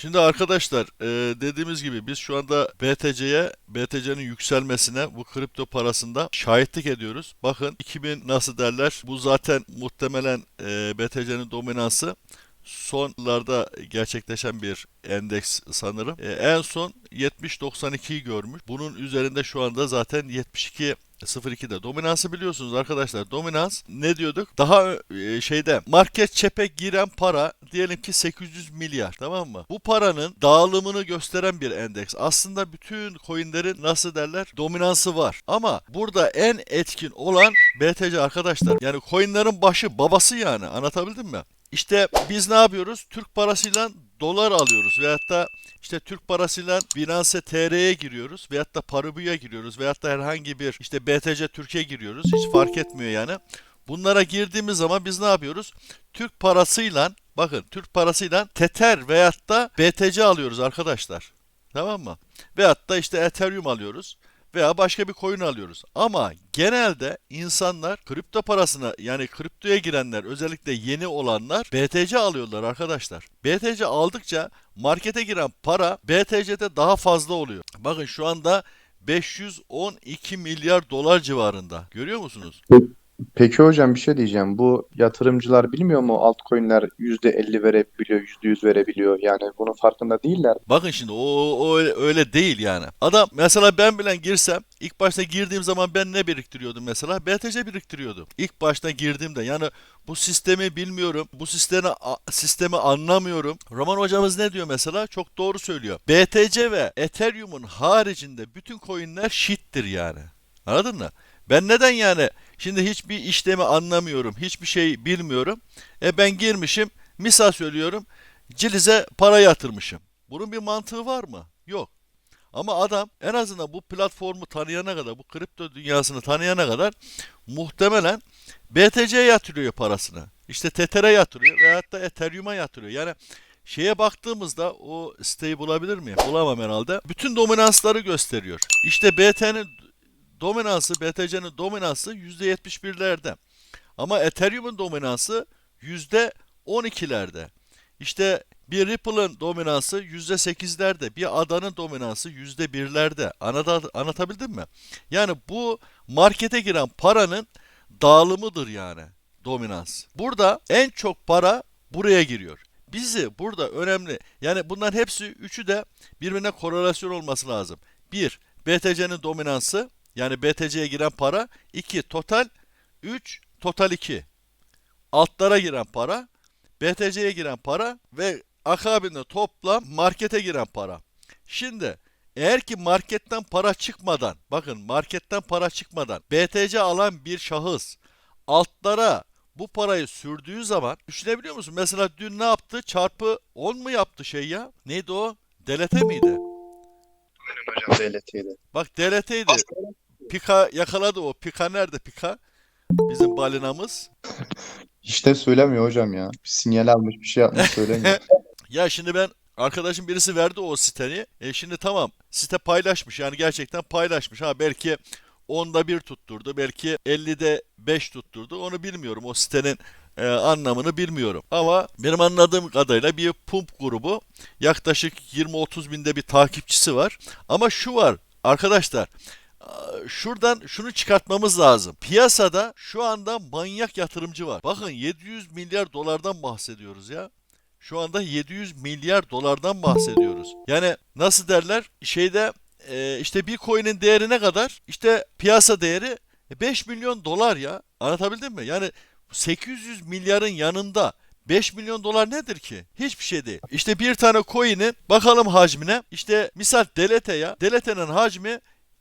Şimdi arkadaşlar e, dediğimiz gibi biz şu anda BTC'ye, BTC'nin yükselmesine bu kripto parasında şahitlik ediyoruz. Bakın 2000 nasıl derler bu zaten muhtemelen e, BTC'nin dominansı son yıllarda gerçekleşen bir endeks sanırım. E, en son 70-92'yi görmüş. Bunun üzerinde şu anda zaten 72 02'de dominansı biliyorsunuz arkadaşlar. Dominans ne diyorduk? Daha e, şeyde market çepe giren para diyelim ki 800 milyar tamam mı? Bu paranın dağılımını gösteren bir endeks. Aslında bütün coinlerin nasıl derler? Dominansı var. Ama burada en etkin olan BTC arkadaşlar. Yani coinlerin başı babası yani. Anlatabildim mi? İşte biz ne yapıyoruz? Türk parasıyla dolar alıyoruz veyahut da işte Türk parasıyla Binance TR'ye giriyoruz veyahut da Paribu'ya giriyoruz veyahut da herhangi bir işte BTC Türkiye giriyoruz. Hiç fark etmiyor yani. Bunlara girdiğimiz zaman biz ne yapıyoruz? Türk parasıyla bakın Türk parasıyla Tether veyahut da BTC alıyoruz arkadaşlar. Tamam mı? Veyahut da işte Ethereum alıyoruz veya başka bir coin alıyoruz. Ama genelde insanlar kripto parasına yani kriptoya girenler özellikle yeni olanlar BTC alıyorlar arkadaşlar. BTC aldıkça markete giren para BTC'de daha fazla oluyor. Bakın şu anda 512 milyar dolar civarında. Görüyor musunuz? Peki hocam bir şey diyeceğim. Bu yatırımcılar bilmiyor mu altcoin'ler %50 verebiliyor, %100 verebiliyor. Yani bunun farkında değiller. Bakın şimdi o, o öyle, öyle değil yani. Adam mesela ben bile girsem ilk başta girdiğim zaman ben ne biriktiriyordum mesela? BTC biriktiriyordum. İlk başta girdiğimde yani bu sistemi bilmiyorum. Bu sistemi sistemi anlamıyorum. Roman hocamız ne diyor mesela? Çok doğru söylüyor. BTC ve Ethereum'un haricinde bütün coin'ler shit'tir yani. Anladın mı? Ben neden yani şimdi hiçbir işlemi anlamıyorum, hiçbir şey bilmiyorum. E ben girmişim, misal söylüyorum, Ciliz'e para yatırmışım. Bunun bir mantığı var mı? Yok. Ama adam en azından bu platformu tanıyana kadar, bu kripto dünyasını tanıyana kadar muhtemelen BTC'ye yatırıyor parasını. İşte Tether'e yatırıyor veyahut da Ethereum'a yatırıyor. Yani şeye baktığımızda o siteyi bulabilir miyim? Bulamam herhalde. Bütün dominansları gösteriyor. İşte BT'nin dominansı, BTC'nin dominansı %71'lerde. Ama Ethereum'un dominansı %12'lerde. İşte bir Ripple'ın dominansı %8'lerde, bir adanın dominansı %1'lerde. Anlata, anlatabildim mi? Yani bu markete giren paranın dağılımıdır yani dominans. Burada en çok para buraya giriyor. Bizi burada önemli yani bunların hepsi üçü de birbirine korelasyon olması lazım. Bir, BTC'nin dominansı yani BTC'ye giren para 2 total 3 total 2. Altlara giren para BTC'ye giren para ve akabinde toplam markete giren para. Şimdi eğer ki marketten para çıkmadan bakın marketten para çıkmadan BTC alan bir şahıs altlara bu parayı sürdüğü zaman düşünebiliyor musun? Mesela dün ne yaptı? Çarpı 10 mu yaptı şey ya? Neydi o? Delete miydi? Aynen hocam DLT'ydi. Bak DLT'ydi. Pika yakaladı o. Pika nerede Pika? Bizim balinamız. İşte söylemiyor hocam ya. Bir sinyal almış bir şey yapmış söylemiyor. Ya şimdi ben arkadaşım birisi verdi o siteyi. E şimdi tamam site paylaşmış yani gerçekten paylaşmış. Ha belki onda bir tutturdu belki 50'de 5 tutturdu onu bilmiyorum o sitenin e, anlamını bilmiyorum. Ama benim anladığım kadarıyla bir pump grubu yaklaşık 20-30 binde bir takipçisi var. Ama şu var arkadaşlar şuradan şunu çıkartmamız lazım. Piyasada şu anda manyak yatırımcı var. Bakın 700 milyar dolardan bahsediyoruz ya. Şu anda 700 milyar dolardan bahsediyoruz. Yani nasıl derler? Şeyde e, işte bir coin'in değeri ne kadar? İşte piyasa değeri 5 milyon dolar ya. Anlatabildim mi? Yani 800 milyarın yanında 5 milyon dolar nedir ki? Hiçbir şey değil. İşte bir tane coin'in bakalım hacmine. İşte misal Delete ya. Delete'nin hacmi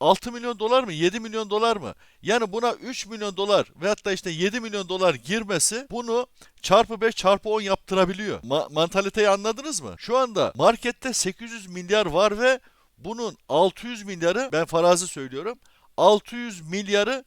6 milyon dolar mı 7 milyon dolar mı? Yani buna 3 milyon dolar veyahut da işte 7 milyon dolar girmesi bunu çarpı 5 çarpı 10 yaptırabiliyor. Ma- mantaliteyi anladınız mı? Şu anda markette 800 milyar var ve bunun 600 milyarı ben farazi söylüyorum 600 milyarı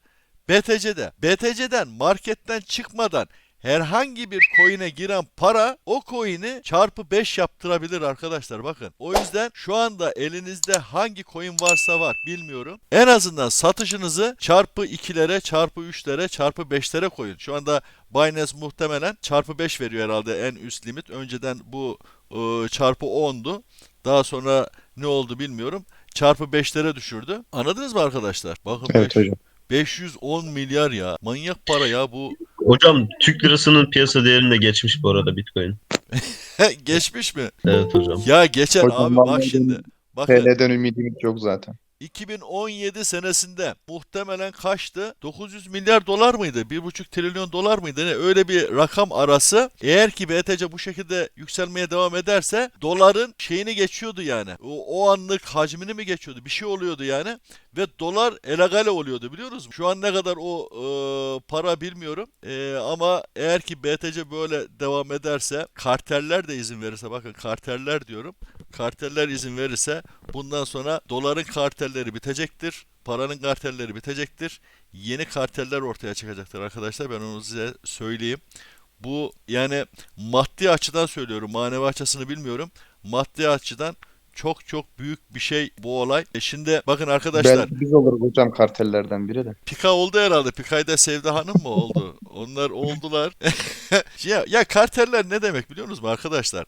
BTC'de. BTC'den marketten çıkmadan herhangi bir coin'e giren para o coin'i çarpı 5 yaptırabilir arkadaşlar bakın. O yüzden şu anda elinizde hangi coin varsa var bilmiyorum. En azından satışınızı çarpı 2'lere, çarpı 3'lere, çarpı 5'lere koyun. Şu anda Binance muhtemelen çarpı 5 veriyor herhalde en üst limit. Önceden bu e, çarpı 10'du. Daha sonra ne oldu bilmiyorum. Çarpı 5'lere düşürdü. Anladınız mı arkadaşlar? Bakın Evet beş- hocam. 510 milyar ya. Manyak para ya bu. Hocam Türk lirasının piyasa değerini de geçmiş bu arada Bitcoin. Geçmiş mi? Evet hocam. Ya geçer Hocam abi bak şimdi. Bakın TL'den ümidimiz yok zaten. 2017 senesinde muhtemelen kaçtı? 900 milyar dolar mıydı? 1,5 trilyon dolar mıydı? Ne? Öyle bir rakam arası. Eğer ki BTC bu şekilde yükselmeye devam ederse doların şeyini geçiyordu yani. O, o anlık hacmini mi geçiyordu? Bir şey oluyordu yani. Ve dolar elegale oluyordu biliyor musunuz? Şu an ne kadar o e, para bilmiyorum. E, ama eğer ki BTC böyle devam ederse karteller de izin verirse bakın karteller diyorum. Karteller izin verirse bundan sonra doların kartelleri bitecektir. Paranın kartelleri bitecektir. Yeni karteller ortaya çıkacaktır arkadaşlar. Ben onu size söyleyeyim. Bu yani maddi açıdan söylüyorum. Manevi açısını bilmiyorum. Maddi açıdan çok çok büyük bir şey bu olay. E şimdi bakın arkadaşlar Belki biz oluruz hocam kartellerden biri de. Pika oldu herhalde. Pika'yı Sevda Hanım mı oldu? Onlar oldular. ya, ya karteller ne demek biliyor musunuz arkadaşlar?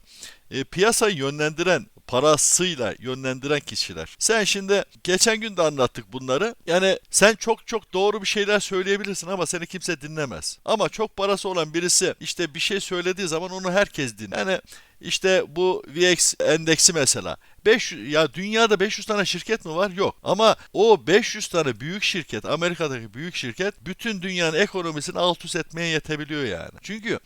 E, piyasayı yönlendiren, parasıyla yönlendiren kişiler. Sen şimdi geçen gün de anlattık bunları. Yani sen çok çok doğru bir şeyler söyleyebilirsin ama seni kimse dinlemez. Ama çok parası olan birisi işte bir şey söylediği zaman onu herkes dinler. Yani işte bu VX endeksi mesela. 500 ya dünyada 500 tane şirket mi var? Yok. Ama o 500 tane büyük şirket, Amerika'daki büyük şirket bütün dünyanın ekonomisini alt üst etmeye yetebiliyor yani. Çünkü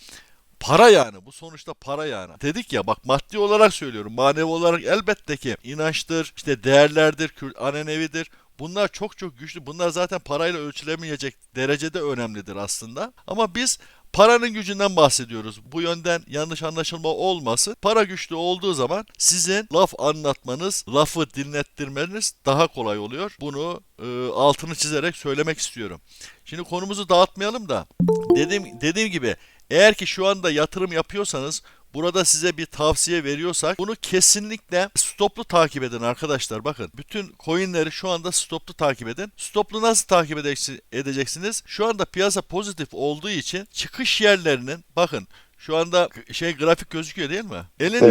Para yani bu sonuçta para yani. Dedik ya bak maddi olarak söylüyorum manevi olarak elbette ki inançtır işte değerlerdir anenevidir. Bunlar çok çok güçlü. Bunlar zaten parayla ölçülemeyecek derecede önemlidir aslında. Ama biz paranın gücünden bahsediyoruz. Bu yönden yanlış anlaşılma olmasın. Para güçlü olduğu zaman sizin laf anlatmanız, lafı dinlettirmeniz daha kolay oluyor. Bunu e, altını çizerek söylemek istiyorum. Şimdi konumuzu dağıtmayalım da dediğim dediğim gibi eğer ki şu anda yatırım yapıyorsanız burada size bir tavsiye veriyorsak bunu kesinlikle stoplu takip edin arkadaşlar. Bakın bütün coinleri şu anda stoplu takip edin. Stoplu nasıl takip edeceksin- edeceksiniz? Şu anda piyasa pozitif olduğu için çıkış yerlerinin bakın şu anda şey grafik gözüküyor değil mi? Elinde.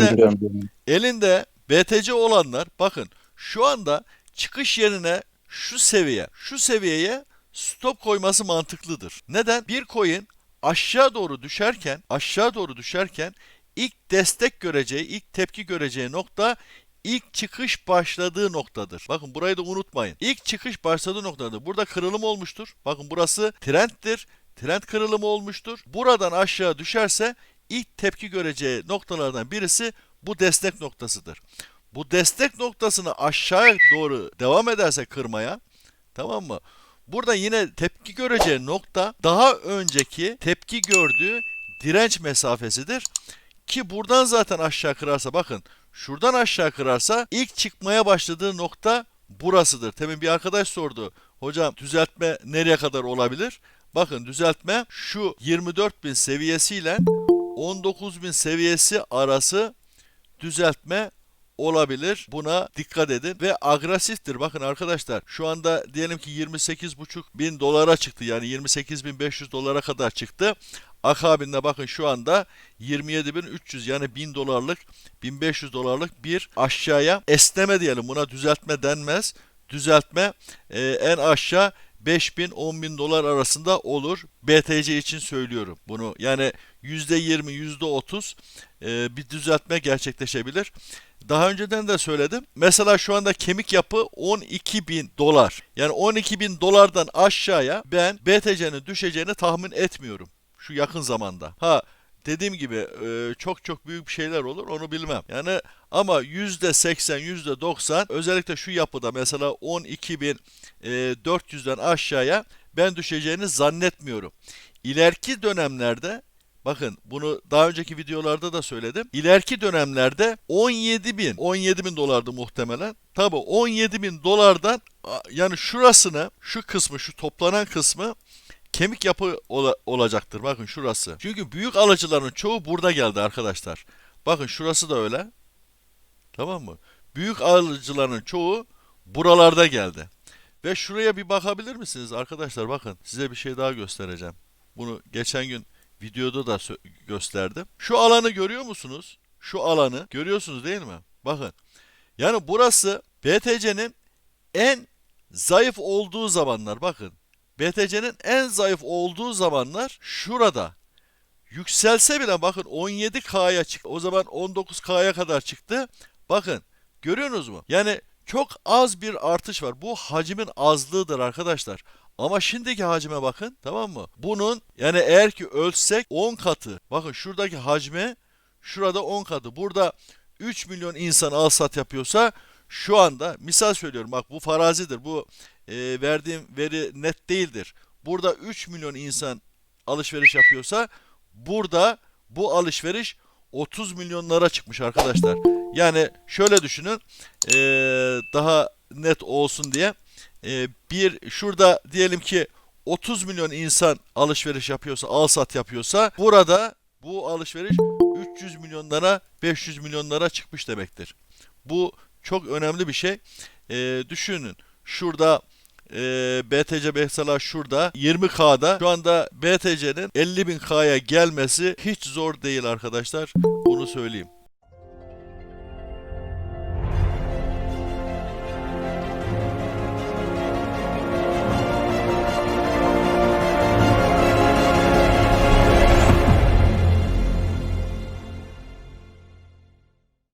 Elinde BTC olanlar bakın şu anda çıkış yerine şu seviye, şu seviyeye stop koyması mantıklıdır. Neden? Bir coin aşağı doğru düşerken, aşağı doğru düşerken ilk destek göreceği, ilk tepki göreceği nokta ilk çıkış başladığı noktadır. Bakın burayı da unutmayın. İlk çıkış başladığı noktadır. Burada kırılım olmuştur. Bakın burası trendtir. Trend kırılımı olmuştur. Buradan aşağı düşerse ilk tepki göreceği noktalardan birisi bu destek noktasıdır. Bu destek noktasını aşağı doğru devam ederse kırmaya tamam mı? Burada yine tepki göreceği nokta daha önceki tepki gördüğü direnç mesafesidir. Ki buradan zaten aşağı kırarsa bakın şuradan aşağı kırarsa ilk çıkmaya başladığı nokta burasıdır. Temin bir arkadaş sordu. Hocam düzeltme nereye kadar olabilir? Bakın düzeltme şu 24.000 seviyesiyle 19.000 seviyesi arası düzeltme olabilir. Buna dikkat edin ve agresiftir. Bakın arkadaşlar şu anda diyelim ki 28,5 bin dolara çıktı. Yani 28.500 dolara kadar çıktı. Akabinde bakın şu anda 27.300 yani 1000 dolarlık 1500 dolarlık bir aşağıya esneme diyelim. Buna düzeltme denmez. Düzeltme e, en aşağı 5000 10.000 dolar arasında olur. BTC için söylüyorum bunu. Yani %20 %30 e, bir düzeltme gerçekleşebilir. Daha önceden de söyledim. Mesela şu anda kemik yapı 12 bin dolar. Yani 12 bin dolardan aşağıya ben BTC'nin düşeceğini tahmin etmiyorum. Şu yakın zamanda. Ha dediğim gibi e, çok çok büyük şeyler olur onu bilmem. Yani ama %80 %90 özellikle şu yapıda mesela 12.400'den aşağıya ben düşeceğini zannetmiyorum. İleriki dönemlerde Bakın bunu daha önceki videolarda da söyledim. İleriki dönemlerde 17 bin, 17 bin dolardı muhtemelen. Tabi 17 bin dolardan yani şurasını, şu kısmı, şu toplanan kısmı kemik yapı ola- olacaktır. Bakın şurası. Çünkü büyük alıcıların çoğu burada geldi arkadaşlar. Bakın şurası da öyle. Tamam mı? Büyük alıcıların çoğu buralarda geldi. Ve şuraya bir bakabilir misiniz arkadaşlar? Bakın size bir şey daha göstereceğim. Bunu geçen gün videoda da gösterdim. Şu alanı görüyor musunuz? Şu alanı görüyorsunuz değil mi? Bakın. Yani burası BTC'nin en zayıf olduğu zamanlar. Bakın. BTC'nin en zayıf olduğu zamanlar şurada. Yükselse bile bakın 17K'ya çıktı. O zaman 19K'ya kadar çıktı. Bakın görüyorsunuz mu? Yani çok az bir artış var. Bu hacmin azlığıdır arkadaşlar. Ama şimdiki hacme bakın tamam mı? Bunun yani eğer ki ölçsek 10 katı. Bakın şuradaki hacme şurada 10 katı. Burada 3 milyon insan al sat yapıyorsa şu anda misal söylüyorum bak bu farazidir. Bu e, verdiğim veri net değildir. Burada 3 milyon insan alışveriş yapıyorsa burada bu alışveriş 30 milyonlara çıkmış arkadaşlar. Yani şöyle düşünün eee, daha net olsun diye Eee, bir şurada diyelim ki 30 milyon insan alışveriş yapıyorsa al sat yapıyorsa burada bu alışveriş 300 milyonlara 500 milyonlara çıkmış demektir. Bu çok önemli bir şey. Eee, düşünün şurada eee, BTC mesela şurada 20K'da şu anda BTC'nin 50.000K'ya gelmesi hiç zor değil arkadaşlar. Bunu söyleyeyim.